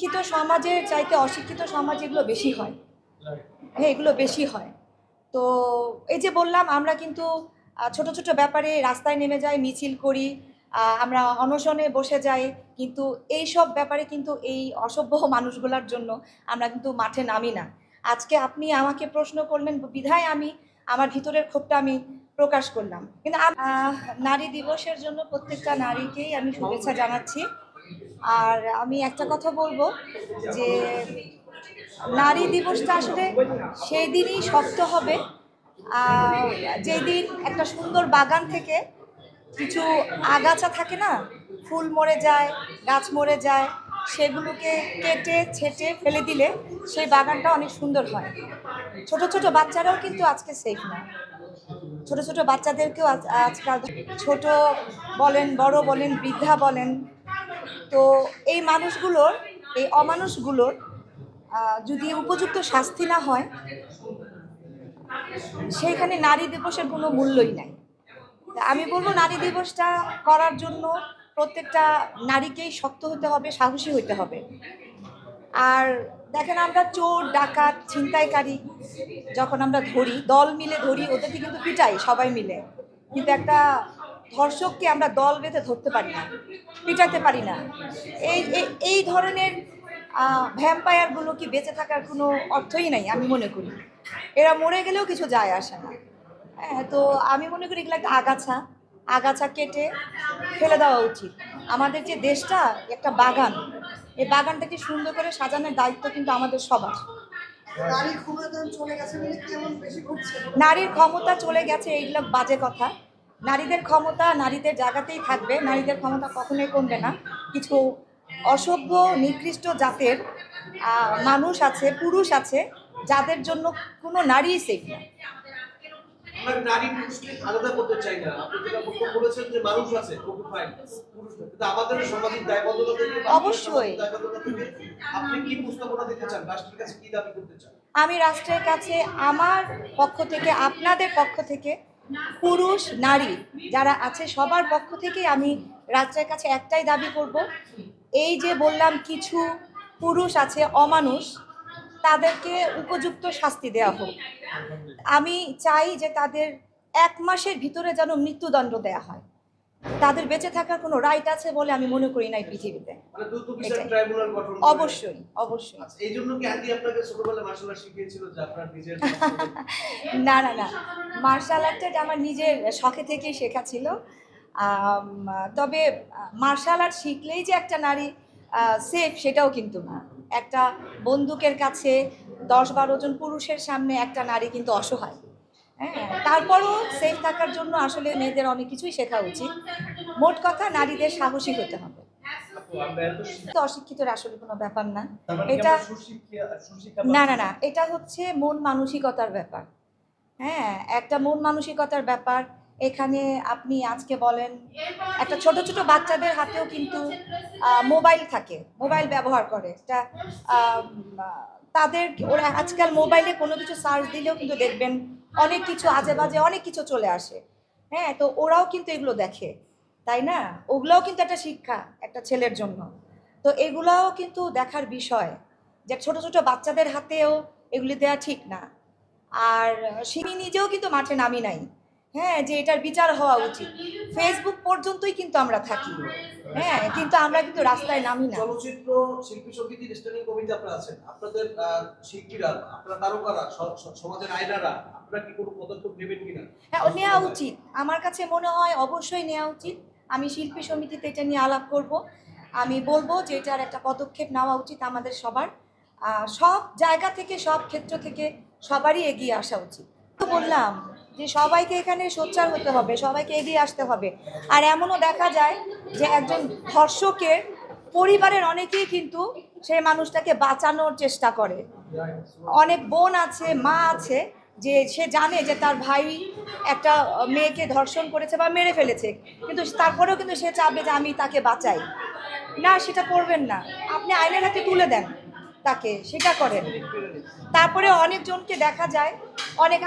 শিক্ষিত সমাজের চাইতে অশিক্ষিত সমাজ এগুলো বেশি হয়। হ্যাঁ এগুলো বেশি হয়। তো এই যে বললাম, আমরা কিন্তু ছোট ছোট ব্যাপারে রাস্তায় নেমে যাই, মিছিল করি আমরা অনশনে বসে যাই, কিন্তু এই সব ব্যাপারে কিন্তু এই অসভ্য মানুষগুলোর জন্য আমরা কিন্তু মাঠে নামি না। আজকে আপনি আমাকে প্রশ্ন করলেন, বিধায় আমি আমার ভিতরের ক্ষোভটা আমি প্রকাশ করলাম। কিন্তু নারী দিবসের জন্য প্রত্যেকটা নারীকেই আমি শুভেচ্ছা জানাচ্ছি। আর আমি একটা কথা বলব যে নারী দিবসটা আসলে সেই দিনই শক্ত হবে। আহ, যেদিন একটা সুন্দর বাগান থেকে কিছু আগাছা থাকে না ফুল মরে যায় গাছ মরে যায় সেগুলোকে কেটে ছেটে ফেলে দিলে সেই বাগানটা অনেক সুন্দর হয়। ছোট ছোট বাচ্চারাও কিন্তু আজকে সেফ না। ছোট ছোট বাচ্চাদেরকেও আজ- আজকাল ছোট বলেন বড় বলেন বৃদ্ধা বলেন তো এই মানুষগুলোর, এই অমানুষগুলোর যদি উপযুক্ত শাস্তি না হয়, সেইখানে নারী দিবসের কোনো মূল্যই নাই। আমি বলব নারী দিবসটা করার জন্য প্রত্যেকটা নারীকেই শক্ত হতে হবে, সাহসী হতে হবে। আর দেখেন আমরা চোর, ডাকাত, ছিনতাইকারী যখন আমরা ধরি, দল মিলে ধরি, ওদেরকে কিন্তু পিটাই সবাই মিলে। কিন্তু একটা ধর্ষককে আমরা দল বেঁধে ধরতে পারি না পিটাতে পারি না। এই এই- ধরনের ভ্যাম্পায়ারগুলো কি বেঁচে থাকার কোনো অর্থই নাই আমি মনে করি। এরা মরে গেলেও কিছু যায় আসে না। হ্যাঁ তো আমি মনে করি এগুলো একটা আগাছা। আগাছা কেটে ফেলে দেওয়া উচিত। আমাদের যে দেশটা একটা বাগান এই বাগানটাকে সুন্দর করে সাজানোর দায়িত্ব কিন্তু আমাদের সবার। নারীর ক্ষমতা চলে গেছে এইগুলো বাজে কথা। নারীদের ক্ষমতা নারীদের জায়গাতেই থাকবে নারীদের ক্ষমতা কখনোই কমবে না। কিছু অসভ্য নিকৃষ্ট জাতের মানুষ আছে পুরুষ আছে যাদের জন্য কোনো নারী সেফ না। নারী পুরুষকে আলাদা করতে চাই না। আপনি যেটা বলেছেন যে মানুষ আছে ওকে ফাইন পুরুষ কিন্তু আমাদের সামাজিক দায়বদ্ধতা থেকে অবশ্যই। সামাজিক দায়বদ্ধতা থেকে আপনি কি প্রস্তাবনা দিতে চান? রাষ্ট্রের কাছে কি দাবি করতে চান? আমি রাষ্ট্রের কাছে আমার পক্ষ থেকে আপনাদের পক্ষ থেকে পুরুষ, নারী যারা আছে, সবার পক্ষ থেকে আমি রাজ্যের কাছে একটাই দাবি করব। এই যে বললাম, কিছু পুরুষ আছে, অমানুষ, তাদেরকে উপযুক্ত শাস্তি দেওয়া হোক। আমি চাই যে তাদের এক মাসের ভিতরে যেন মৃত্যুদণ্ড দেওয়া হয়। তাদের বেঁচে থাকার কোনো রাইট আছে বলে আমি মনে করি না এই পৃথিবীতে। মানে। অবশ্যই অবশ্যই। আচ্ছা, এই জন্য কি আন্টি আপনাকে ছোটবেলায় মার্শাল আর্ট শিখিয়েছিল যে আপনার নিজের না না না। মার্শাল আর্টটা আমার নিজের শখে থেকেই শেখা ছিল। তবে মার্শাল আর্ট শিখলেই যে একটা নারী সেফ সেটাও কিন্তু না। একটা বন্দুকের কাছে দশ বারো জন পুরুষের সামনে একটা নারী কিন্তু অসহায়। হ্যাঁ তারপরও সেফ থাকার জন্য আসলে মেয়েদের অনেক কিছুই শেখা উচিত। মোট কথা নারীদের সাহসী হতে হবে। তো অশিক্ষিতর আসলে কোনো ব্যাপার না। এটা না না না এটা হচ্ছে মন মানসিকতার ব্যাপার। হ্যাঁ একটা মন মানসিকতার ব্যাপার। এখানে আপনি আজকে বলেন একটা ছোট ছোট বাচ্চাদের হাতেও কিন্তু মোবাইল থাকে মোবাইল ব্যবহার করে। এটা তাদের ওরা আজকাল মোবাইলে কোনো কিছু সার্চ দিলেও কিন্তু দেখবেন অনেক কিছু আজে বাজে অনেক কিছু চলে আসে। হ্যাঁ তো ওরাও কিন্তু এগুলো দেখে, তাই না? ওগুলোও কিন্তু একটা শিক্ষা একটা ছেলের জন্য। তো এগুলাও কিন্তু দেখার বিষয় যে ছোট ছোট বাচ্চাদের হাতেও এগুলি দেওয়া ঠিক না। আর সিমি নিজেও কিন্তু মাঠে নামি নাই। হ্যাঁ যে এটার বিচার হওয়া উচিত। ফেসবুক পর্যন্তই কিন্তু আমরা থাকি। হ্যাঁ কিন্তু আমরা কিন্তু রাস্তায় নামি না। চলচ্চিত্র শিল্পী স্ট্যান্ডিং কমিটি আপনারা আছেন। আপনাদের শিল্পীরা আপনারা তারকারা সমাজের আইনারা আপনারা কি কোনো পদক্ষেপ নেবেন কিনা? হ্যাঁ নেওয়া উচিত। আমার কাছে মনে হয় অবশ্যই নেওয়া উচিত। আমি শিল্পী সমিতিতে এটা নিয়ে আলাপ করব। আমি বলব যে এটার একটা পদক্ষেপ নেওয়া উচিত আমাদের সবার। আহ, সব জায়গা থেকে সব ক্ষেত্র থেকে সবারই এগিয়ে আসা উচিত। তো বললাম যে সবাইকে এখানে সোচ্চার হতে হবে, সবাইকে এগিয়ে আসতে হবে। আর এমনও দেখা যায় যে একজন ধর্ষকের পরিবারের অনেকেই কিন্তু সেই মানুষটাকে বাঁচানোর চেষ্টা করে। অনেক বোন আছে, মা আছে, যে সে জানে যে তার ভাই একটা মেয়েকে ধর্ষণ করেছে বা মেরে ফেলেছে। কিন্তু তারপরেও কিন্তু সে চাবে যে আমি তাকে বাঁচাই। না, সেটা করবেন না। আপনি আইনের হাতে তুলে দেন তাকে, সেটা করেন। তারপরে অনেকজনকে দেখা যায়, অনেক